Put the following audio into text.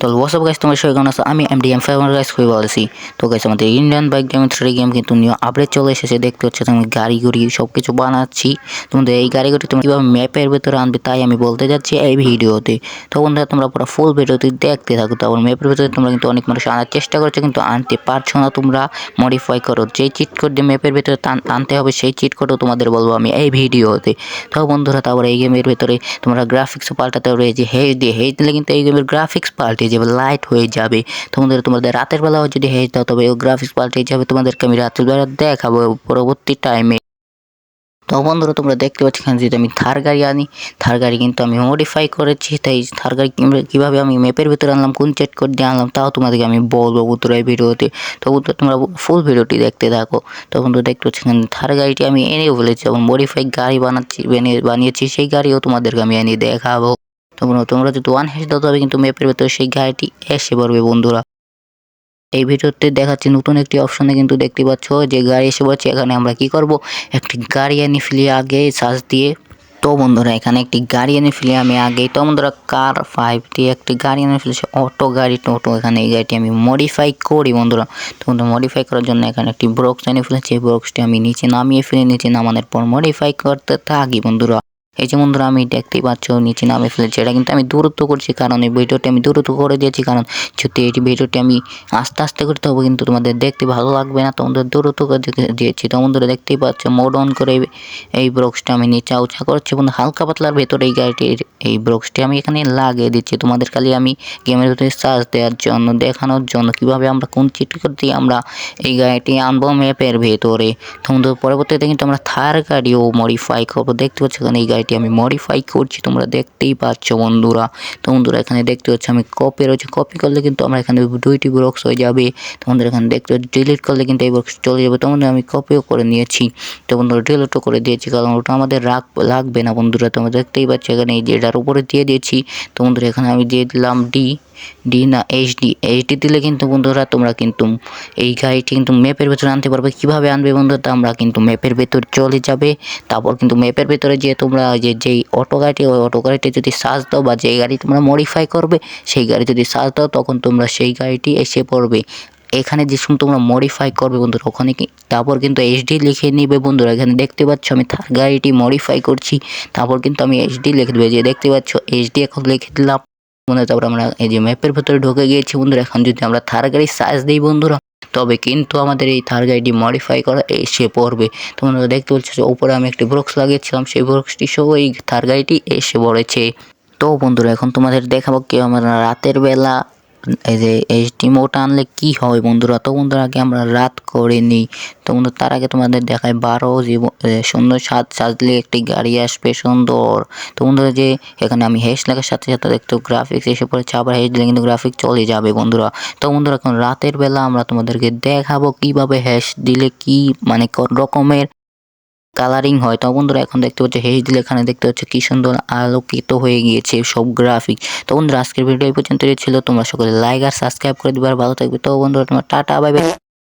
তো WhatsApp guys তোমার সবাই কেমন আছো? আমি এমডি এম ফাইভ গাইস খুবই ভালো আছি। তো গাইস আমাদের Indian bike game three game কিন্তু নিউ আপডেট চলে এসেছে। দেখতে হচ্ছে তুমি গাড়ি গুড়ি সব কিছু বানাচ্ছি। তোমাদের এই গাড়ি গুড়ি তুমি কীভাবে ম্যাপের ভেতরে আনবে তাই আমি বলতে যাচ্ছি এই ভিডিওতে। তো, বন্ধুরা, তোমরা পুরো ফুল ভিডিওতে দেখতে থাকো। তারপর ম্যাপের ভেতরে তোমরা কিন্তু অনেক মানুষ আনার চেষ্টা করছ, কিন্তু আনতে পারছ না তোমরা। মডিফাই করো। যেই চিট কোড দিয়ে ম্যাপের ভেতরে আনতে হবে, সেই চিট কোডও তোমাদের বলব আমি এই ভিডিওতে। তো, বন্ধুরা, তারপরে এই গেমের ভেতরে তোমরা গ্রাফিক্সও পাল্টাতে হবে। যে হেজ দিয়ে হেজ দিলে কিন্তু এই গেমের গ্রাফিক্স পাল্টে যাবে লাইট হয়ে যাবে। তোমাদের তোমাদের রাতের বেলাও যদি হেজ দাও তবে গ্রাফিক্স পাল্টে যাবে। তোমাদেরকে আমি রাতের বেলা দেখাবো পরবর্তী টাইমে তো বন্ধুরা, তোমরা দেখতে পাচ্ছ এখানে যদি আমি থার গাড়ি আনি থার গাড়ি কিন্তু আমি মডিফাই করেছি, তাই থার গাড়ি কিভাবে- আমি ম্যাপের ভিতরে আনলাম, কোন চেট করে দিয়ে আনলাম, তাও তোমাদেরকে আমি বলব বন্ধুরা এই ভিডিওতে। তো বন্ধুরা, তোমরা ফুল ভিডিওটি দেখতে থাকো। তো বন্ধুরা, দেখতে পাচ্ছ এখানে থার গাড়িটি আমি এনেও ফেলেছি এবং মডিফাই গাড়ি বানাচ্ছি বানিয়েছি, সেই গাড়িও তোমাদেরকে আমি এনে দেখাবো। তোমরা তোমরা যদি ওয়ান হ্যাশ দাও, তবে কিন্তু ম্যাপের ভেতরে সেই গাড়িটি এসে পড়বে বন্ধুরা। এই ভিডিওতে দেখাচ্ছি নতুন একটি অপশনে কিন্তু দেখতে পাচ্ছ যে গাড়ি এসে পড়ছে। এখানে আমরা কি করব? একটি গাড়ি এনে ফেলি আগে সার্চ দিয়ে। তো বন্ধুরা, এখানে একটি গাড়ি এনে ফেলি আমি আগে। তো বন্ধুরা কার ফাইভ দিয়ে একটি গাড়ি এনে ফেলেছি। অটো গাড়ি টোটো এখানে এই গাড়িটি আমি মডিফাই করি বন্ধুরা। তো বন্ধুরা মডিফাই করার জন্য এখানে একটি ব্রক্স এনে ফেলেছি। এই ব্রক্সটি আমি নিচে নামিয়ে ফেলে নিচে নামানোর পর মডিফাই করতে থাকি বন্ধুরা। এই যে বন্ধুরা, আমি দেখতেই পাচ্ছ, নিচে নামে ফেলেছি। এটা কিন্তু আমি দূরত্ব করছি কারণ এই ভিডিওটি আমি দূরত্ব করে দিয়েছি, কারণ যদি এই ভিডিওটি আমি আস্তে আস্তে করতে হবে, কিন্তু তোমাদের দেখতে ভালো লাগবে না, তোমাদের দূরত্ব করে দিয়েছি। তো বন্ধুরা, দেখতেই পাচ্ছ মোড অন করে এই- ব্রক্সটা আমি নিচে উঁচা করছি বন্ধু হালকা পাতলার ভেতরে এই গাড়িটির এই ব্রক্সটি আমি এখানে লাগিয়ে দিচ্ছি। তোমাদের খালি আমি গেমের ভিতরে সার্চ দেওয়ার জন্য, দেখানোর জন্য, কীভাবে আমরা কোন চিট দিয়ে আমরা এই গাড়িটি আনব ম্যাপের ভেতরে। তো বন্ধু পরবর্তীতে কিন্তু আমরা থার গাড়িও মডিফাই করব। দেখতে পাচ্ছ এখানে এই গাড়িটি আমি মডিফাই করছি, তোমরা দেখতেই পাচ্ছ বন্ধুরা। তো বন্ধুরা, এখানে দেখতে পাচ্ছ আমি কপি রয়েছে। কপি করলে কিন্তু আমরা এখানে দুইটি বক্স হয়ে যাবে। তোমাদের এখানে দেখতে ডিলিট করলে কিন্তু এই বক্স চলে যাবে। তোমাদের আমি কপিও করে নিয়েছি। তো বন্ধুরা ডিলিটও করে দিয়েছি কারণ ওটা আমাদের রাখ লাগবে না বন্ধুরা। তোমরা দেখতেই পাচ্ছ এখানে এই যেটার উপরে দিয়ে দিয়েছি। তো বন্ধুরা, এখানে আমি দিয়ে দিলাম ডি ডি না এইচডি এইচডি দিলে কিন্তু বন্ধুরা তোমরা কিন্তু এই গাড়িটি কিন্তু ম্যাপের ভেতরে আনতে পারবে। কীভাবে আনবে বন্ধুরা? আমরা কিন্তু ম্যাপের ভেতর চলে যাবে। তারপর কিন্তু ম্যাপের ভেতরে যে তোমরা যে যেই অটো গাড়িটি, ওই অটো গাড়িটি যদি সার্চ দাও বা যেই গাড়ি তোমরা মডিফাই করবে, সেই গাড়ি যদি সার্চ দাও, তখন তোমরা সেই গাড়িটি এসে পড়বে। এখানে যে সময় তোমরা মডিফাই করবে বন্ধুরা, ওখানে তারপর কিন্তু এইচডি লিখে নিবে বন্ধুরা। এখানে দেখতে পাচ্ছ, আমি গাড়িটি মডিফাই করছি। তারপর কিন্তু আমি এইচডি লিখে দেবে। যে দেখতে পাচ্ছ, এইচডি এখন লিখে দিলাম। বন্ধুরা তারপর আমরা এই যে ম্যাপের ভেতরে ঢুকে গিয়েছি বন্ধুরা। এখন যদি আমরা থার গাড়ি সাইজ দিই বন্ধুরা, তবে কিন্তু আমাদের এই থার গাড়িটি মডিফাই করা এসে পড়বে। তোমরা দেখতে পাচ্ছ যে উপরে আমি একটি ব্রক্স লাগিয়েছিলাম, সেই ব্রক্সটি সহ এই থার গাড়িটি এসে পড়েছে। তো বন্ধুরা এখন তোমাদের দেখাবো কেউ আমরা রাতের বেলা এই যে এইচডি মোট আনলে কি হয় বন্ধুরা? তো বন্ধুরা, আগে আমরা রাত করে নিই। তো বন্ধু, তার আগে তোমাদের দেখায় বারো জীবন সুন্দর সাজ সাজলে একটি গাড়ি আসবে সুন্দর। তো বন্ধুরা, যে এখানে আমি হেস লেখার সাথে সাথে দেখতে গ্রাফিক্স এসে পড়েছে, আবার হেস দিলে কিন্তু গ্রাফিক্স চলে যাবে বন্ধুরা। তো বন্ধুরা, এখন রাতের বেলা আমরা তোমাদেরকে দেখাবো কীভাবে হ্যাশ দিলে কি মানে রকমের কালারিং হয়। তখন বন্ধুরা, এখন দেখতে পাচ্ছ হেস দিলে এখানে দেখতে পাচ্ছ কি সুন্দর আলোকিত হয়ে গিয়েছে সব গ্রাফিক তো বন্ধুরা, আজকের ভিডিও এই পর্যন্ত ছিল তোমরা সকলে লাইক আর সাবস্ক্রাইব করে দিবে আর ভালো থাকবে। তো বন্ধুরা, তোমার টাটা বাই বাই